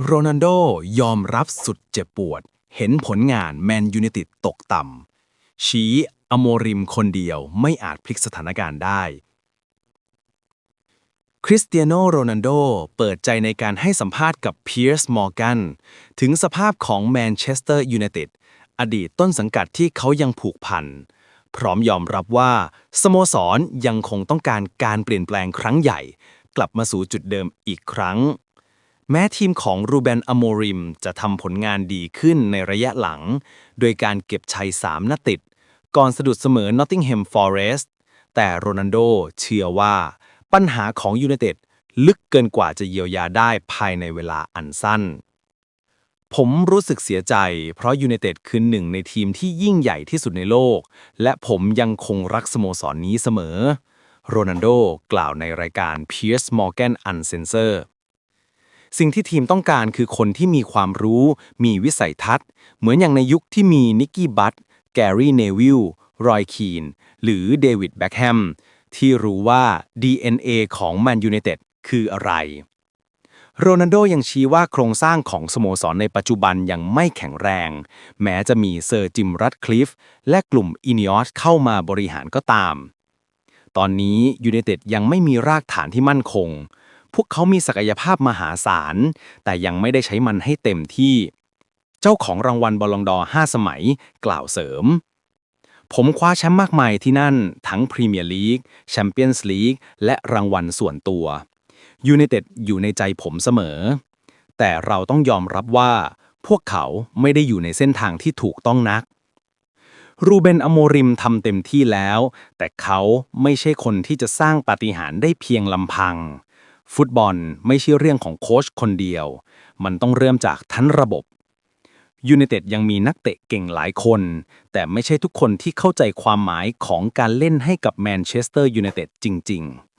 โรนัลโดยอมรับสุดเจ็บปวด เห็นผลงานแมนยูไนต็ดตกต่ำ ชี้อโมริมคนเดียวไม่อาจพลิกสถานการณ์ได้ คริสเตียโนโรนัลโดเปิดใจในการให้สัมภาษณ์กับเพียร์สมอร์กันถึงสภาพของแมนเชสเตอร์ยูไนเต็ดอดีตต้นสังกัดที่เขายังผูกพัน พร้อมยอมรับว่า สโมสรยังคงต้องการการเปลี่ยนแปลงครั้งใหญ่ กลับมาสู่จุดเดิมอีกครั้ง แม้ทีมของรูเบนอโมริมจะทำผลงานดีขึ้นในระยะหลัง โดยการเก็บชัย3นัดติด ก่อนสะดุดเสมอนอตติงแฮมฟอเรสต์แต่โรนัลโดเชื่อว่าปัญหาของยูไนเต็ดลึกเกินกว่าจะเยียวยาได้ภายในเวลาอันสั้น ผมรู้สึกเสียใจ เพราะยูไนเต็ดคือหนึ่งในทีมที่ยิ่งใหญ่ที่สุดในโลก และผมยังคงรักสโมสรนนี้เสมอ โรนัลโดกล่าวในรายการ Piers Morgan Uncensored สิ่งที่ทีมต้องการคือคนที่มีความรู้ มีวิสัยทัศน์ เหมือนอย่างในยุคที่มีนิกกี้บัตแกรี่เนวิลรอยคีน หรือเดวิดแบ็คแฮมที่รู้ว่า DNA ของแมนยูไนเต็ดคืออะไร โรนัลโดยังชี้ว่าโครงสร้างของสโมสรในปัจจุบันยังไม่แข็งแรง แม้จะมีเซอร์จิมรัตคลิฟและกลุ่มอินิออสเข้ามาบริหารก็ตาม ตอนนี้ยูไนเต็ดยังไม่มีรากฐานที่มั่นคง พวกเขามีศักยภาพมหาศาล แต่ยังไม่ได้ใช้มันให้เต็มที่ เจ้าของรางวัลบอลลงดอร์5สมัย กล่าวเสริม ผมคว้าแชมป์มากมายที่นั่น ทั้งพรีเมียร์ลีกแชมเปี้ยนส์ลีกและรางวัลส่วนตัวยูไนเต็ดอยู่ในใจผมเสมอ แต่เราต้องยอมรับว่า พวกเขาไม่ได้อยู่ในเส้นทางที่ถูกต้องนักรูเบนอโมริมทำเต็มที่แล้ว แต่เขาไม่ใช่คนที่จะสร้างปาฏิหาริย์ได้เพียงลำพัง ฟุตบอลไม่ใช่เรื่องของโค้ชคนเดียว มันต้องเริ่มจากทั้งระบบยูไนเต็ดยังมีนักเตะเก่งหลายคน แต่ไม่ใช่ทุกคนที่เข้าใจความหมายของการเล่นให้กับแมนเชสเตอร์ยูไนเต็ดจริง ๆ